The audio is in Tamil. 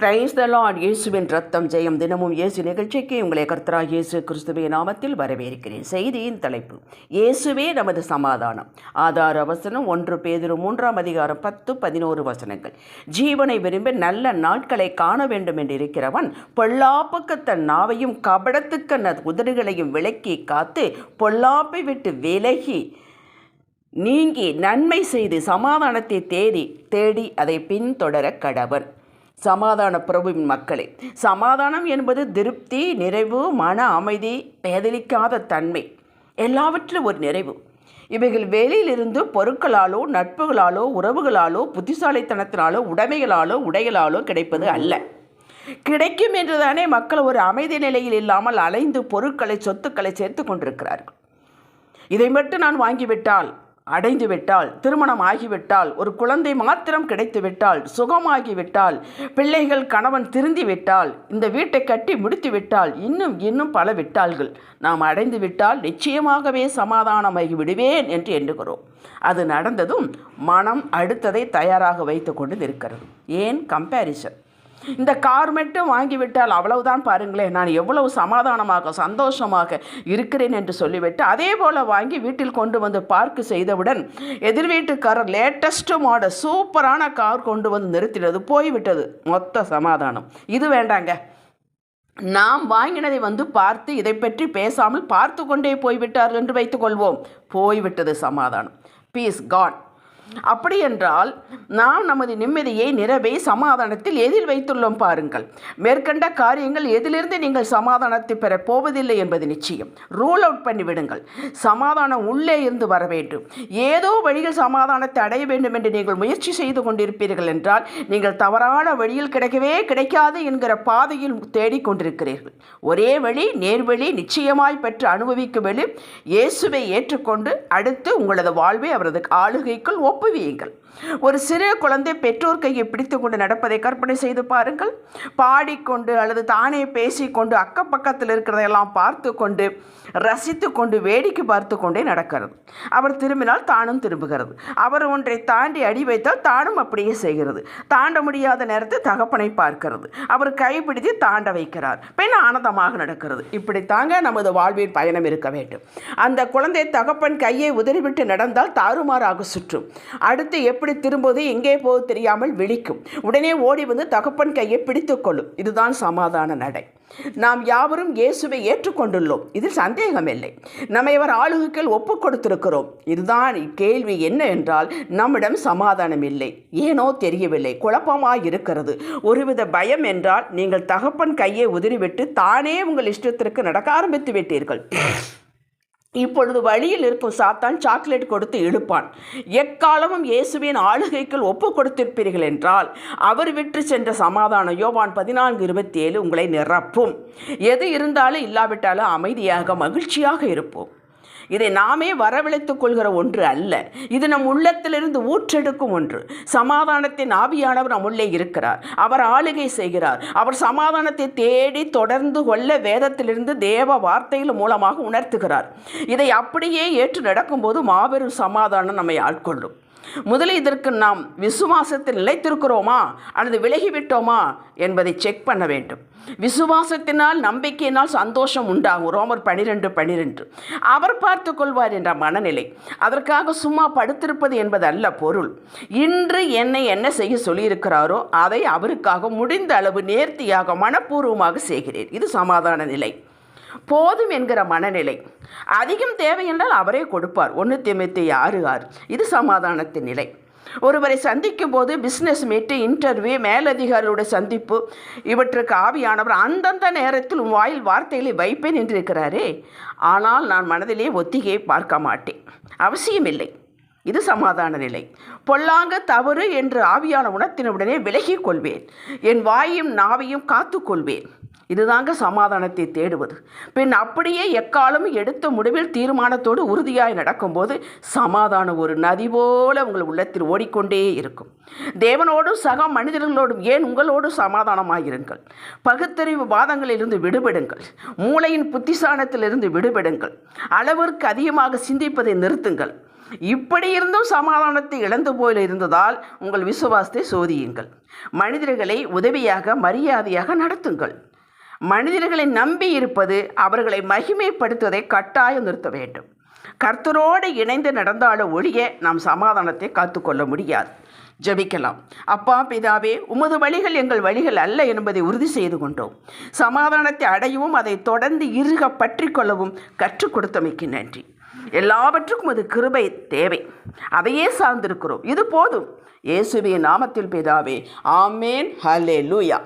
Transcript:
பிரைஸ் த லார்ட் இயேசுவின் ரத்தம் ஜெயம். தினமும் இயேசு நிகழ்ச்சிக்கு உங்களை கர்த்தரா இயேசு கிறிஸ்துவே நாமத்தில் வரவேற்கிறேன். செய்தியின் தலைப்பு இயேசுவே நமது சமாதானம். ஆதார வசனம் ஒன்று பேதிரு மூன்றாம் அதிகாரம் பத்து பதினோரு வசனங்கள். ஜீவனை விரும்பி நல்ல நாட்களை காண வேண்டும் என்று இருக்கிறவன் பொல்லாப்புக்கு தன் நாவையும் கபடத்துக்கு ந உதடுகளையும் விலக்கி காத்து பொல்லாப்பை விட்டு விலகி நீங்கி நன்மை செய்து சமாதானத்தை தேடி தேடி அதை பின்தொடர கடவன் சமாதான பிரபுவின் மக்களே. சமாதானம் என்பது திருப்தி நிறைவு மன அமைதி பேதலிக்காத தன்மை. எல்லாவற்றிலும் ஒரு நிறைவு. இவைகள் வெளியிலிருந்து பொருட்களாலோ நட்புகளாலோ உறவுகளாலோ புத்திசாலித்தனத்தினாலோ உடைமைகளாலோ உடைகளாலோ கிடைப்பது அல்ல. கிடைக்கும் என்றுதானே மக்கள் ஒரு அமைதி நிலையில் இல்லாமல் அலைந்து பொருட்களை சொத்துக்களை சேர்த்து கொண்டிருக்கிறார்கள். இதை மட்டும் நான் வாங்கிவிட்டால் அடைந்துவிட்டால் திருமணம் ஆகிவிட்டால் ஒரு குழந்தை மாத்திரம் கிடைத்துவிட்டால் சுகமாகிவிட்டால் பிள்ளைகள் கணவன் திருந்தி விட்டால் இந்த வீட்டை கட்டி முடித்து விட்டால் இன்னும் இன்னும் பல விட்டால்கள் நாம் அடைந்து விட்டால் நிச்சயமாகவே சமாதானமாகி விடுவேன் என்று எண்ணுகிறோம். அது நடந்ததும் மனம் அடுத்ததை தயாராக வைத்து கொண்டு இருக்கிறது ஏன்? கம்பேரிசன் இந்த கார் மட்டும் வாங்கிவிட்டால் அவ்வளவுதான் பாருங்களேன். நான் எவ்வளவு சமாதானமாக சந்தோஷமாக இருக்கிறேன் என்று சொல்லிவிட்டு அதே போல் வாங்கி வீட்டில் கொண்டு வந்து பார்க்கு செய்தவுடன் எதிர் வீட்டுக்காரர் லேட்டஸ்ட் மாடல் சூப்பரான கார் கொண்டு வந்து நிறுத்தினது போய்விட்டது. மொத்த சமாதானம். இது வேண்டாங்க. நாம் வாங்கினதை வந்து பார்த்து இதை பற்றி பேசாமல் பார்த்து கொண்டே போய்விட்டார்கள் என்று வைத்துக்கொள்வோம். போய்விட்டது சமாதானம். பீஸ் கான் அப்படி என்றால் நாம் நமது நிம்மதியை நிறைவை சமாதானத்தில் எதில் வைத்துள்ளோம் பாருங்கள். மேற்கண்ட காரியங்கள் எதிலிருந்து நீங்கள் சமாதானத்தை பெறப் போவதில்லை என்பது நிச்சயம். ரூல் அவுட் பண்ணிவிடுங்கள். சமாதானம் உள்ளே இருந்து வர வேண்டும். ஏதோ வழியில் சமாதானத்தை அடைய வேண்டும் என்று நீங்கள் முயற்சி செய்து கொண்டிருப்பீர்கள் என்றால் நீங்கள் தவறான வழியில் கிடைக்கவே கிடைக்காது என்கிற பாதையில் தேடிக்கொண்டிருக்கிறீர்கள் ஒரே வழி நேர்வழி நிச்சயமாய் பெற்று அனுபவிக்கும் வழி இயேசுவை ஏற்றுக்கொண்டு அடுத்து உங்களது வாழ்வை அவரது ஆளுகைக்குள் ஒப்புவியுங்கள். ஒரு சிறு குழந்தை பெற்றோர் கையை பிடித்து கொண்டு நடப்பதை கற்பனை செய்து பாருங்கள். பாடிக்கொண்டு அல்லது தானே பேசிக்கொண்டு அக்கப்பக்கத்தில் இருக்கிறதையெல்லாம் பார்த்து கொண்டு ரசித்து கொண்டு வேடிக்கை பார்த்து கொண்டே நடக்கிறது. அவர் திரும்பினால் தானும் திரும்புகிறது. அவர் ஒன்றை தாண்டி அடி வைத்தால் தானும் அப்படியே செய்கிறது. தாண்ட முடியாத நேரத்தில் தகப்பனை பார்க்கிறது. அவர் கைப்பிடித்து தாண்ட வைக்கிறார். பெண் ஆனந்தமாக நடக்கிறது. இப்படி தாங்க நமது வாழ்வில் பயணம் இருக்க வேண்டும். அந்த குழந்தை தகப்பன் கையை உதறிவிட்டு நடந்தால் தாறுமாறாக சுற்றும். அடுத்து எப்படி திரும்புவது எங்கே போது தெரியாமல் விழிக்கும். உடனே ஓடி வந்து தகப்பன் கையை பிடித்துக்கொள்ளும் இதுதான் சமாதான நடை. நாம் யாவரும் இயேசுவை ஏற்றுக்கொண்டுள்ளோம். இதில் சந்தேகமில்லை. நம்மை அவர் ஆளுகைகள் ஒப்பு கொடுத்திருக்கிறோம். இதுதான் கேள்வி என்ன என்றால் நம்மிடம் சமாதானம் இல்லை ஏனோ தெரியவில்லை. குழப்பமாக இருக்கிறது. ஒருவித பயம் என்றால் நீங்கள் தகப்பன் கையை உதிரிவிட்டு தானே உங்கள் இஷ்டத்திற்கு நடக்க ஆரம்பித்து விட்டீர்கள். இப்பொழுது வழியில் இருக்கும் சாத்தான் சாக்லேட் கொடுத்து இழுப்பான். எக்காலமும் இயேசுவின் ஆளுகைக்குள் ஒப்பு கொடுத்திருப்பீர்கள் என்றால் அவர் விற்று சென்ற சமாதான யோவான் பதினான்கு இருபத்தி ஏழு உங்களை நிரப்பும். எது இருந்தாலும் இல்லாவிட்டாலும் அமைதியாக மகிழ்ச்சியாக இருப்போம். இதை நாமே வரவழைத்துக் கொள்கிற ஒன்று அல்ல. இது நம் உள்ளத்திலிருந்து ஊற்றெடுக்கும் ஒன்று. சமாதானத்தின் ஆவியானவர் நம் உள்ளே இருக்கிறார். அவர் ஆளுகை செய்கிறார். அவர் சமாதானத்தை தேடி தொடர்ந்து கொள்ள வேதத்திலிருந்து தேவ வார்த்தைகள் மூலமாக உணர்த்துகிறார். இதை அப்படியே ஏற்று நடக்கும்போது மாபெரும் சமாதானம் நம்மை ஆட்கொள்ளும். முதலில் இதற்கு நாம் விசுவாசத்தில் நிலைத்திருக்கிறோமா? அல்லது விலகிவிட்டோமா? என்பதை செக் பண்ண வேண்டும். விசுவாசத்தினால் நம்பிக்கையினால் சந்தோஷம் உண்டாகும். ரோமர் பனிரெண்டு பனிரெண்டு. அவர் பார்த்து கொள்வார் என்ற மனநிலை. அதற்காக சும்மா படுத்திருப்பது என்பது அல்ல பொருள். இன்று என்னை என்ன செய்ய சொல்லியிருக்கிறாரோ அதை அவருக்காக முடிந்த அளவு நேர்த்தியாக மனப்பூர்வமாக செய்கிறேன். இது சமாதான நிலை. போதும் என்கிற மனநிலை. அதிகம் தேவை என்றால் அவரே கொடுப்பார். ஒன்று திமுத்தி ஆறு ஆறு. இது சமாதானத்தின் நிலை. ஒருவரை சந்திக்கும் போது பிஸ்னஸ் மீட்டு இன்டர்வியூ மேலதிகாரிகளுடைய சந்திப்பு இவற்றுக்கு ஆவியானவர் அந்தந்த நேரத்தில் உன் வாயில் வார்த்தைகளை வைப்பேன் நின்றிருக்கிறாரே ஆனால் நான் மனதிலே ஒத்திகையை பார்க்க மாட்டேன். அவசியமில்லை. இது சமாதான நிலை. பொல்லாங்க தவறு என்று ஆவியான உணர்த்தினவுடனே விலகிக் கொள்வேன். என் வாயும் நாவையும் காத்துக்கொள்வேன் இதுதாங்க சமாதானத்தை தேடுவது. பின் அப்படியே எக்காலும் எடுத்த முடிவில் தீர்மானத்தோடு உறுதியாய் நடக்கும்போது சமாதானம் ஒரு நதி போல உங்கள் உள்ளத்தில் ஓடிக்கொண்டே இருக்கும். தேவனோடும் சக மனிதர்களோடும் ஏன் உங்களோடு சமாதானமாகிருங்கள் பகுத்தறிவு வாதங்களிலிருந்து விடுபடுங்கள். மூளையின் புத்திசானத்திலிருந்து விடுபடுங்கள். அளவிற்கு அதிகமாக சிந்திப்பதை நிறுத்துங்கள். இப்படி இருந்தும் சமாதானத்தை இழந்து போல இருந்ததால் உங்கள் விசுவாசத்தை சோதியுங்கள். மனிதர்களை உதவியாக மரியாதையாக நடத்துங்கள். மனிதர்களை நம்பி இருப்பது அவர்களை மகிமைப்படுத்துவதை கட்டாயம் நிறுத்த வேண்டும். கர்த்தரோடு இணைந்து நடந்தாலும் ஒழிய நாம் சமாதானத்தை காத்துக்கொள்ள முடியாது. ஜெபிக்கலாம். அப்பா பிதாவே உமது வழிகள் எங்கள் வழிகள் அல்ல என்பதை உறுதி செய்து கொண்டோம். சமாதானத்தை அடையவும் அதை தொடர்ந்து இருக பற்றி கொள்ளவும் கற்றுக் கொடுத்தமைக்கு நன்றி. எல்லாவற்றுக்கும் அது கிருபை தேவை. அதையே சார்ந்திருக்கிறோம். இது போதும். இயேசுவின் நாமத்தில் பிதாவே ஆமேன். ஹலே லூயா